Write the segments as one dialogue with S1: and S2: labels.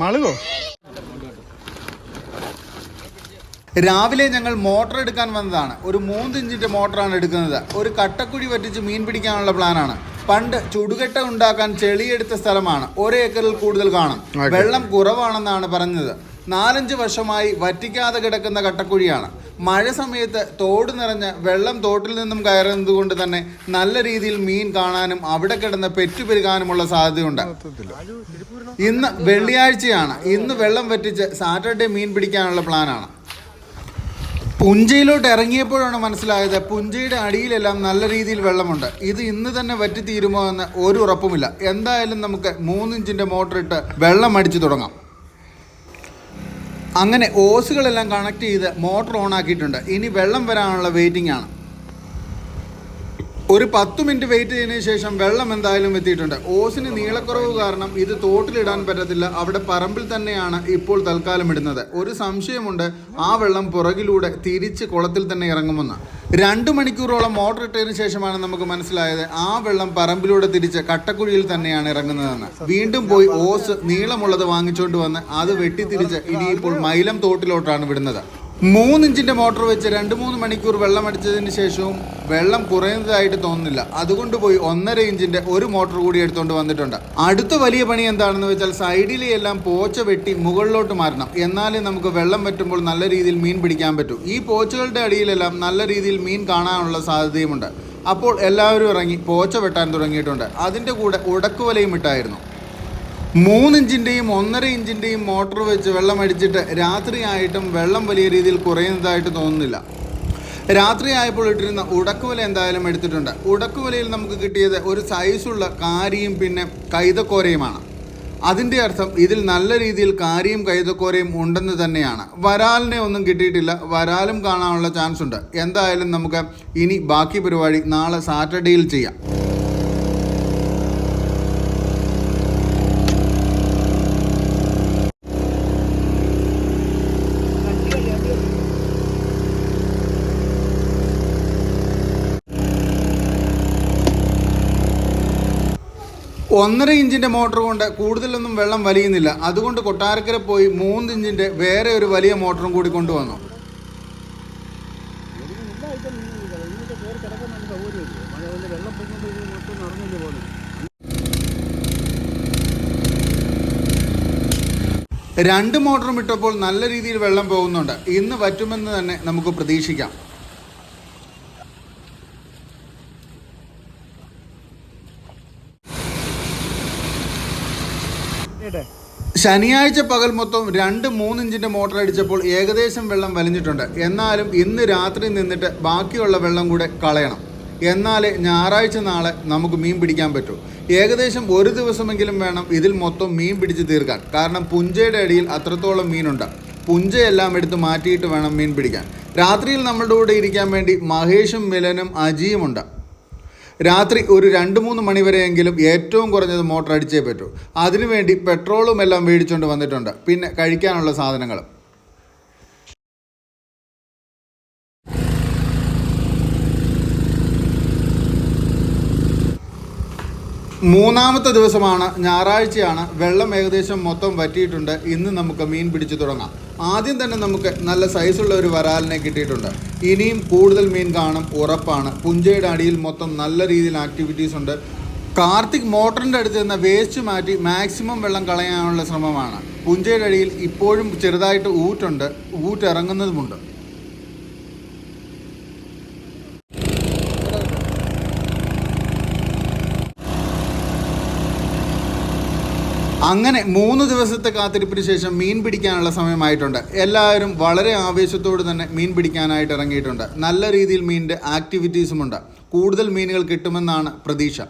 S1: മളുകോ? രാവിലെ ഞങ്ങൾ മോട്ടർ എടുക്കാൻ വന്നതാണ്. ഒരു മൂന്ന് ഇഞ്ചിന്റെ മോട്ടറാണ് എടുക്കുന്നത്. ഒരു കട്ടക്കുഴി വറ്റിച്ച് മീൻ പിടിക്കാനുള്ള പ്ലാനാണ്. പണ്ട് ചുടുകെട്ട ഉണ്ടാക്കാൻ ചെളിയെടുത്ത സ്ഥലമാണ്. ഒരേക്കറിൽ കൂടുതൽ കാണും. വെള്ളം കുറവാണെന്നാണ് പറഞ്ഞത്. നാലഞ്ച് വർഷമായി വറ്റിക്കാതെ കിടക്കുന്ന കട്ടക്കുഴിയാണ്. മഴ സമയത്ത് തോട് നിറഞ്ഞ് വെള്ളം തോട്ടിൽ നിന്നും കയറുന്നത് കൊണ്ട് തന്നെ നല്ല രീതിയിൽ മീൻ കാണാനും അവിടെ കിടന്ന് പെറ്റുപെരുകാനുമുള്ള സാധ്യതയുണ്ട്. ഇന്ന് വെള്ളിയാഴ്ചയാണ്. ഇന്ന് വെള്ളം വറ്റിച്ച് സാറ്റർഡേ മീൻ പിടിക്കാനുള്ള പ്ലാനാണ്. പുഞ്ചയിലോട്ട് ഇറങ്ങിയപ്പോഴാണ് മനസ്സിലായത് പുഞ്ചയുടെ അടിയിലെല്ലാം നല്ല രീതിയിൽ വെള്ളമുണ്ട്. ഇത് ഇന്ന് തന്നെ വറ്റിത്തീരുമോ എന്ന് ഒരു ഉറപ്പുമില്ല. എന്തായാലും നമുക്ക് മൂന്നിഞ്ചിന്റെ മോട്ടറിട്ട് വെള്ളം അടിച്ചു തുടങ്ങാം. അങ്ങനെ ഓസുകളെല്ലാം കണക്ട് ചെയ്ത് മോട്ടർ ഓൺ ആക്കിയിട്ടുണ്ട്. ഇനി വെള്ളം വരാനുള്ള വെയിറ്റിംഗ് ആണ്. ഒരു പത്ത് മിനിറ്റ് വെയിറ്റ് ചെയ്തതിന് ശേഷം വെള്ളം എന്തായാലും എത്തിയിട്ടുണ്ട്. ഓസിന് നീളക്കുറവ് കാരണം ഇത് തോട്ടിലിടാൻ പറ്റത്തില്ല. അവിടെ പറമ്പിൽ തന്നെയാണ് ഇപ്പോൾ തൽക്കാലം ഇടുന്നത്. ഒരു സംശയമുണ്ട് ആ വെള്ളം പുറകിലൂടെ തിരിച്ച് കുളത്തിൽ തന്നെ ഇറങ്ങുമെന്ന്. രണ്ട് മണിക്കൂറോളം മോട്ടർ ഇട്ടതിന് ശേഷമാണ് നമുക്ക് മനസ്സിലായത് ആ വെള്ളം പറമ്പിലൂടെ തിരിച്ച് കട്ടക്കുഴിയിൽ തന്നെയാണ് ഇറങ്ങുന്നതെന്ന്. വീണ്ടും പോയി ഓസ് നീളമുള്ളത് വാങ്ങിച്ചുകൊണ്ട് വന്ന് അത് വെട്ടിത്തിരിച്ച് ഇനിയിപ്പോൾ മൈലം തോട്ടിലോട്ടാണ് വിടുന്നത്. മൂന്നിഞ്ചിന്റെ മോട്ടോർ വെച്ച് രണ്ട് മൂന്ന് മണിക്കൂർ വെള്ളം അടിച്ചതിന് ശേഷവും വെള്ളം കുറയുന്നതായിട്ട് തോന്നുന്നില്ല. അതുകൊണ്ട് പോയി ഒന്നര ഇഞ്ചിന്റെ ഒരു മോട്ടോർ കൂടി എടുത്തുകൊണ്ട് വന്നിട്ടുണ്ട്. അടുത്ത വലിയ പണി എന്താണെന്ന് വെച്ചാൽ സൈഡിലെ എല്ലാം പോച്ച വെട്ടി മുകളിലോട്ട് മാറണം എന്നാലേ നമുക്ക് വെള്ളം പറ്റുമ്പോൾ നല്ല രീതിയിൽ മീൻ പിടിക്കാൻ പറ്റൂ. ഈ പോച്ചകളുടെ അടിയിലെല്ലാം നല്ല രീതിയിൽ മീൻ കാണാനുള്ള സാധ്യതയുമുണ്ട്. അപ്പോൾ എല്ലാവരും ഇറങ്ങി പോച്ച വെട്ടാൻ തുടങ്ങിയിട്ടുണ്ട്. അതിന്റെ കൂടെ ഉടക്കുവലയും ഇട്ടായിരുന്നു. മൂന്നിഞ്ചിന്റെയും ഒന്നര ഇഞ്ചിന്റെയും മോട്ടോർ വെച്ച് വെള്ളം അടിച്ചിട്ട് രാത്രിയായിട്ടും വെള്ളം വലിയ രീതിയിൽ കുറയുന്നതായിട്ട് തോന്നുന്നില്ല. രാത്രിയായപ്പോൾ ഇട്ടിരുന്ന ഉടക്കുവല എന്തായാലും എടുത്തിട്ടുണ്ട്. ഉടക്കുവലയിൽ നമുക്ക് കിട്ടിയത് ഒരു സൈസുള്ള കാരിയും പിന്നെ കൈതക്കോരയുമാണ്. അതിന്റെ അർത്ഥം ഇതിൽ നല്ല രീതിയിൽ കാരിയും കൈതക്കോരയും ഉണ്ടെന്ന് തന്നെയാണ്. വരാലിനെ ഒന്നും കിട്ടിയിട്ടില്ല. വരാലും കാണാനുള്ള ചാൻസ് ഉണ്ട് എന്തായാലും നമുക്ക് ഇനി ബാക്കി പരിപാടി നാളെ സാറ്റർഡേയിൽ ചെയ്യാം. ഒന്നര ഇഞ്ചിന്റെ മോട്ടോർ കൊണ്ട് കൂടുതലൊന്നും വെള്ളം വലിയുന്നില്ല. അതുകൊണ്ട് കൊട്ടാരക്കര പോയി മൂന്ന് ഇഞ്ചിന്റെ വേറെ ഒരു വലിയ മോട്ടറും കൂടി കൊണ്ടുവന്നു. രണ്ട് മോട്ടറും ഇട്ടപ്പോൾ നല്ല രീതിയിൽ വെള്ളം പോകുന്നുണ്ട്. ഇന്ന് പറ്റുമെന്ന് തന്നെ നമുക്ക് പ്രതീക്ഷിക്കാം. ശനിയാഴ്ച പകൽ മൊത്തം രണ്ട് മൂന്ന് ഇഞ്ചിന്റെ മോട്ടർ അടിച്ചപ്പോൾ ഏകദേശം വെള്ളം വലിഞ്ഞിട്ടുണ്ട്. എന്നാലും ഇന്ന് രാത്രി നിന്നിട്ട് ബാക്കിയുള്ള വെള്ളം കൂടെ കളയണം. എന്നാലേ ഞായറാഴ്ച നാളെ നമുക്ക് മീൻ പിടിക്കാൻ പറ്റൂ. ഏകദേശം ഒരു ദിവസമെങ്കിലും വേണം ഇതിൽ മൊത്തം മീൻ പിടിച്ച് തീർക്കാൻ. കാരണം പുഞ്ചയുടെ അടിയിൽ അത്രത്തോളം മീനുണ്ട്. പുഞ്ചയെല്ലാം എടുത്ത് മാറ്റിയിട്ട് വേണം മീൻ പിടിക്കാൻ. രാത്രിയിൽ നമ്മളുടെ കൂടെ ഇരിക്കാൻ വേണ്ടി മഹേഷും മിലനും അജിയുമുണ്ട് രാത്രി ഒരു രണ്ട് മൂന്ന് മണിവരെയെങ്കിലും ഏറ്റവും കുറഞ്ഞത് മോട്ടർ അടിച്ചേ പറ്റൂ. അതിനുവേണ്ടി പെട്രോളും എല്ലാം മേടിച്ചുകൊണ്ട് വന്നിട്ടുണ്ട്. പിന്നെ കഴിക്കാനുള്ള സാധനങ്ങളും. മൂന്നാമത്തെ ദിവസമാണ് ഞായറാഴ്ചയാണ്. വെള്ളം ഏകദേശം മൊത്തം വറ്റിയിട്ടുണ്ട്. ഇന്ന് നമുക്ക് മീൻ പിടിച്ചു തുടങ്ങാം. ആദ്യം തന്നെ നമുക്ക് നല്ല സൈസുള്ള ഒരു വരാലിനെ കിട്ടിയിട്ടുണ്ട്. ഇനിയും കൂടുതൽ മീൻ കാണും ഉറപ്പാണ്. പുഞ്ചയുടെ അടിയിൽ മൊത്തം നല്ല രീതിയിൽ ആക്ടിവിറ്റീസ് ഉണ്ട്. കാർത്തിക് മോട്ടറിന്റെ അടുത്ത് നിന്ന് വേസ്റ്റ് മാറ്റി മാക്സിമം വെള്ളം കളയാനുള്ള ശ്രമമാണ്. പുഞ്ചയുടെ അടിയിൽ ഇപ്പോഴും ചെറുതായിട്ട് ഊറ്റുണ്ട്. ഊറ്റിറങ്ങുന്നതുമുണ്ട് അങ്ങനെ മൂന്ന് ദിവസത്തെ കാത്തിരിപ്പിന് ശേഷം മീൻ പിടിക്കാനുള്ള സമയമായിട്ടുണ്ട്. എല്ലാവരും വളരെ ആവേശത്തോട് തന്നെ മീൻ പിടിക്കാനായിട്ട് ഇറങ്ങിയിട്ടുണ്ട്. നല്ല രീതിയിൽ മീനിന്റെ ആക്ടിവിറ്റീസുമുണ്ട് കൂടുതൽ മീനുകൾ കിട്ടുമെന്നാണ് പ്രതീക്ഷ.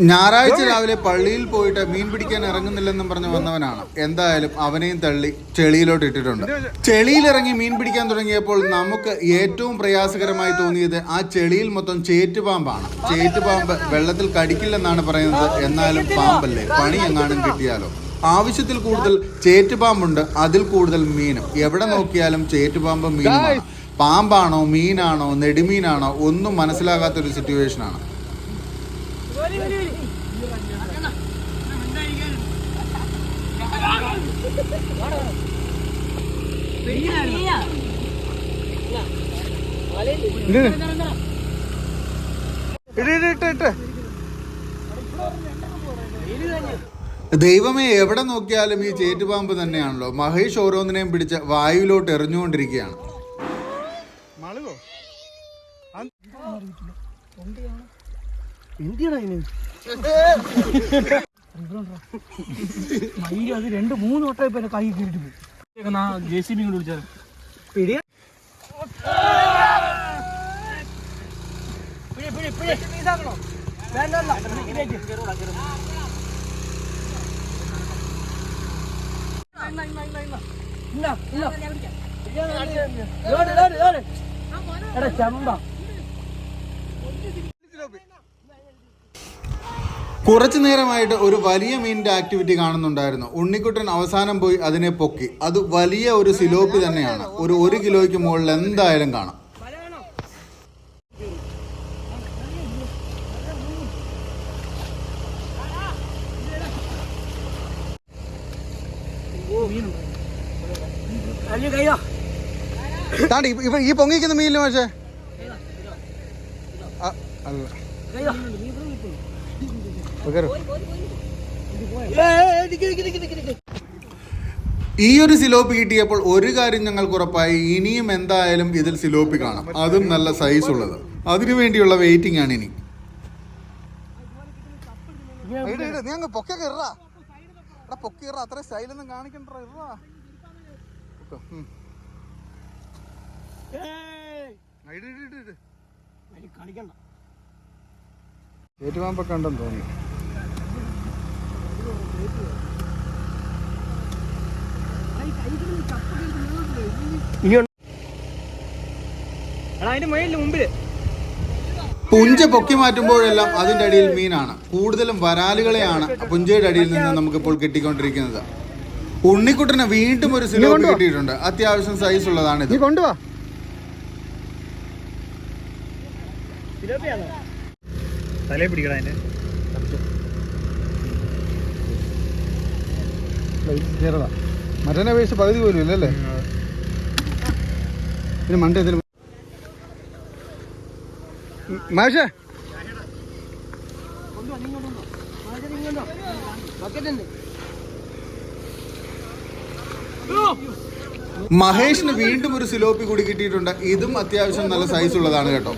S1: ഞായറാഴ്ച രാവിലെ പള്ളിയിൽ പോയിട്ട് മീൻ പിടിക്കാൻ ഇറങ്ങുന്നില്ലെന്നും പറഞ്ഞ് വന്നവനാണ്. എന്തായാലും അവനെയും തള്ളി ചെളിയിലോട്ട് ഇട്ടിട്ടുണ്ട്. ചെളിയിലിറങ്ങി മീൻ പിടിക്കാൻ തുടങ്ങിയപ്പോൾ നമുക്ക് ഏറ്റവും പ്രയാസകരമായി തോന്നിയത് ആ ചെളിയിൽ മൊത്തം ചേറ്റുപാമ്പാണ്. ചേറ്റുപാമ്പ് വെള്ളത്തിൽ കടിക്കില്ലെന്നാണ് പറയുന്നത്. എന്നാലും പാമ്പല്ലേ? പണി എങ്ങാനും കിട്ടിയാലോ? ആവശ്യത്തിൽ കൂടുതൽ ചേറ്റുപാമ്പുണ്ട്. അതിൽ കൂടുതൽ മീനും. എവിടെ നോക്കിയാലും ചേറ്റുപാമ്പ് മീനും പാമ്പാണോ മീനാണോ നെടുമീനാണോ ഒന്നും മനസ്സിലാകാത്തൊരു സിറ്റുവേഷനാണ് ദൈവമേ എവിടെ നോക്കിയാലും ഈ ചേറ്റുപാമ്പ് തന്നെയാണല്ലോ. മഹേഷ് ഓരോന്നിനെയും പിടിച്ച വായുവിലോട്ട് എറിഞ്ഞുകൊണ്ടിരിക്കുകയാണ്.
S2: എന്തിനാ ഇതിന് മയിൽ അത് രണ്ട് മൂന്ന് വട്ടം ഇപ്പൊ കൈ കീറിട്ട് പോയി. ജെ സി ബി കൊണ്ട് വിളിച്ചാൽ പിടിയ. എടാ ചമ്പ.
S1: കുറച്ചു നേരമായിട്ട് ഒരു വലിയ മീനിന്റെ ആക്ടിവിറ്റി കാണുന്നുണ്ടായിരുന്നു. ഉണ്ണിക്കുട്ടൻ അവസാനം പോയി അതിനെ പൊക്കി. അത് വലിയ ഒരു സിലോപ്പി തന്നെയാണ്. ഒരു ഒരു കിലോയ്ക്ക് മുകളിൽ എന്തായാലും കാണാം. താണ്ടി ഇപ്പൊ ഈ പൊങ്ങിക്കുന്ന മീനിൽ പക്ഷേ അല്ല. ഈ ഒരു സിലോപ്പ് കിട്ടിയപ്പോൾ ഒരു കാര്യം ഞങ്ങൾക്ക് ഉറപ്പായി. ഇനിയും എന്തായാലും ഇതിൽ സിലോപ്പി കാണാം. അതും നല്ല സൈസ് ഉള്ളത്. അതിനു വേണ്ടിയുള്ള വെയിറ്റിംഗ് ആണ് ഇനി. നീ അങ്ങ് പൊക്കൊക്കെ ഇറാ. എടാ പൊക്കി ഇറ. അത്ര സ്റ്റൈലൊന്നും കാണിക്കണ്ട ഇറാ. ഉണ്ടെന്ന് തോന്നി
S2: എടാ അതിന്റെ മയിലിന് മുമ്പിൽ
S1: പുഞ്ച പൊക്കി മാറ്റുമ്പോഴെല്ലാം അതിന്റെ അടിയിൽ മീനാണ്. കൂടുതലും വരാലുകളെയാണ് പുഞ്ചയുടെ അടിയിൽ നിന്ന് നമുക്കിപ്പോൾ കിട്ടിക്കൊണ്ടിരിക്കുന്നത്. ഉണ്ണിക്കുട്ടന് വീണ്ടും ഒരു സിനിമ കിട്ടിയിട്ടുണ്ട്. അത്യാവശ്യം സൈസ് ഉള്ളതാണ് ഇത്.
S3: തലേ പിടിക്കടാ അതിന്റെ
S1: ചെറുതാ മറ്റേ അപേക്ഷിച്ച് പകുതി പോലും ഇല്ലല്ലേ പിന്നെ മണ്ട എന്തിനും മാഷേ. മഹേഷിന് വീണ്ടും ഒരു സിലോപ്പി കൂടി കിട്ടിയിട്ടുണ്ട്. ഇതും അത്യാവശ്യം നല്ല സൈസ് ഉള്ളതാണ് കേട്ടോ.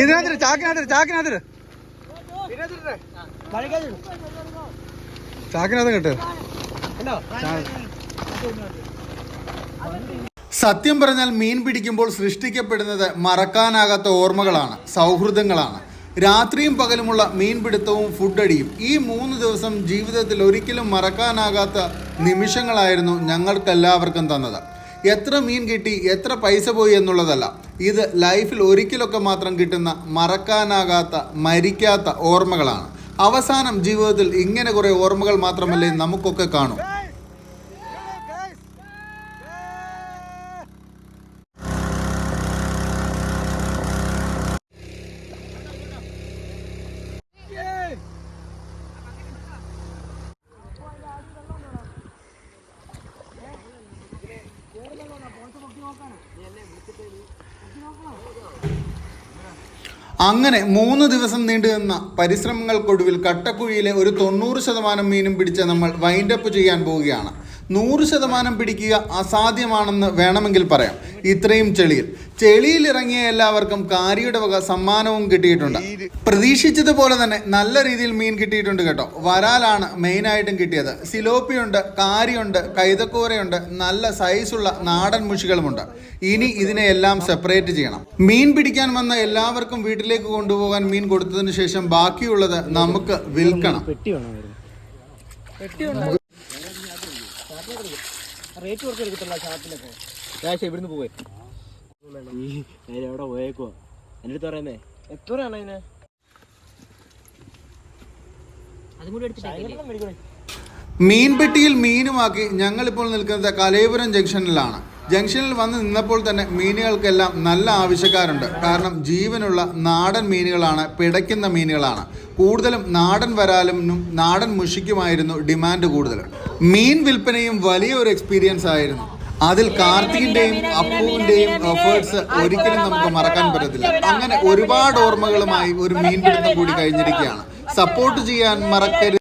S1: ഇതിനകത്ത് ചാക്കിനകത്ത് ചാക്കിനകത്ത് ചാക്കിനകത്ത് കേട്ടോ
S2: കണ്ടോ?
S1: സത്യം പറഞ്ഞാൽ മീൻ പിടിക്കുമ്പോൾ സൃഷ്ടിക്കപ്പെടുന്നത് മറക്കാനാകാത്ത ഓർമ്മകളാണ് സൗഹൃദങ്ങളാണ്. രാത്രിയും പകലുമുള്ള മീൻപിടുത്തവും ഫുഡടിയും ഈ മൂന്ന് ദിവസം ജീവിതത്തിൽ ഒരിക്കലും മറക്കാനാകാത്ത നിമിഷങ്ങളായിരുന്നു ഞങ്ങൾക്കെല്ലാവർക്കും തന്നത്. എത്ര മീൻ കിട്ടി എത്ര പൈസ പോയി എന്നുള്ളതല്ല ഇത് ലൈഫിൽ ഒരിക്കലൊക്കെ മാത്രം കിട്ടുന്ന മറക്കാനാകാത്ത മരിക്കാത്ത ഓർമ്മകളാണ്. അവസാനം ജീവിതത്തിൽ ഇങ്ങനെ കുറേ ഓർമ്മകൾ മാത്രമല്ലേ നമുക്കൊക്കെ കാണൂ. അങ്ങനെ മൂന്ന് ദിവസം നീണ്ടു നിന്ന പരിശ്രമങ്ങൾക്കൊടുവിൽ കട്ടക്കുഴിയിലെ ഒരു തൊണ്ണൂറ് ശതമാനം മീനും പിടിച്ച് നമ്മൾ വൈൻഡപ്പ് ചെയ്യാൻ പോവുകയാണ്. നൂറ് ശതമാനം പിടിക്കുക അസാധ്യമാണെന്ന് വേണമെങ്കിൽ പറയാം. ഇത്രയും ചെളിയിൽ. ചെളിയിൽ ഇറങ്ങിയ എല്ലാവർക്കും കാരിയുടെ വക സമ്മാനവും കിട്ടിയിട്ടുണ്ട്. പ്രതീക്ഷിച്ചതുപോലെ തന്നെ നല്ല രീതിയിൽ മീൻ കിട്ടിയിട്ടുണ്ട് കേട്ടോ. വരാലാണ് മെയിനായിട്ടും കിട്ടിയത്. സിലോപ്പിയുണ്ട് കാരിയുണ്ട് കൈതക്കൂരയുണ്ട് നല്ല സൈസുള്ള നാടൻ മുഷികളുമുണ്ട്. ഇനി ഇതിനെ എല്ലാം സെപ്പറേറ്റ് ചെയ്യണം. മീൻ പിടിക്കാൻ വന്ന എല്ലാവർക്കും വീട്ടിലേക്ക് കൊണ്ടുപോകാൻ മീൻ കൊടുത്തതിന് ശേഷം ബാക്കിയുള്ളത് നമുക്ക് വിൽക്കണം.
S2: റേറ്റ് കുറച്ച് എടുക്കത്തില്ല ഷാപ്പിലൊക്കെ ക്യാഷ് ഇവിടുന്ന് പോവേ. നീ നേരെ എവിടെ പോയേക്കുവാ. എന്റെ അടുത്ത് പറയുന്നേ എത്രയാണ് അതിന് അതും കൂടി എടുത്തിട്ട്
S1: മീൻപെട്ടിയിൽ മീനുമാക്കി ഞങ്ങളിപ്പോൾ നിൽക്കുന്നത് കലയപുരം ജംഗ്ഷനിലാണ്. ജംഗ്ഷനിൽ വന്ന് നിന്നപ്പോൾ തന്നെ മീനുകൾക്കെല്ലാം നല്ല ആവശ്യക്കാരുണ്ട്. കാരണം ജീവനുള്ള നാടൻ മീനുകളാണ് പിടയ്ക്കുന്ന മീനുകളാണ്. കൂടുതലും നാടൻ വരാലും നാടൻ മുഷിക്കുമായിരുന്നു ഡിമാൻഡ് കൂടുതൽ. മീൻ വിൽപ്പനയും വലിയൊരു എക്സ്പീരിയൻസ് ആയിരുന്നു. അതിൽ കാർത്തികിന്റെയും അപ്പുവിന്റെയും എഫേർട്സ് ഒരിക്കലും നമുക്ക് മറക്കാൻ പറ്റത്തില്ല. അങ്ങനെ ഒരുപാട് ഓർമ്മകളുമായി ഒരു മീൻപിടുത്തം കൂടി കഴിഞ്ഞിരിക്കുകയാണ്. സപ്പോർട്ട് ചെയ്യാൻ മറക്കരുത്.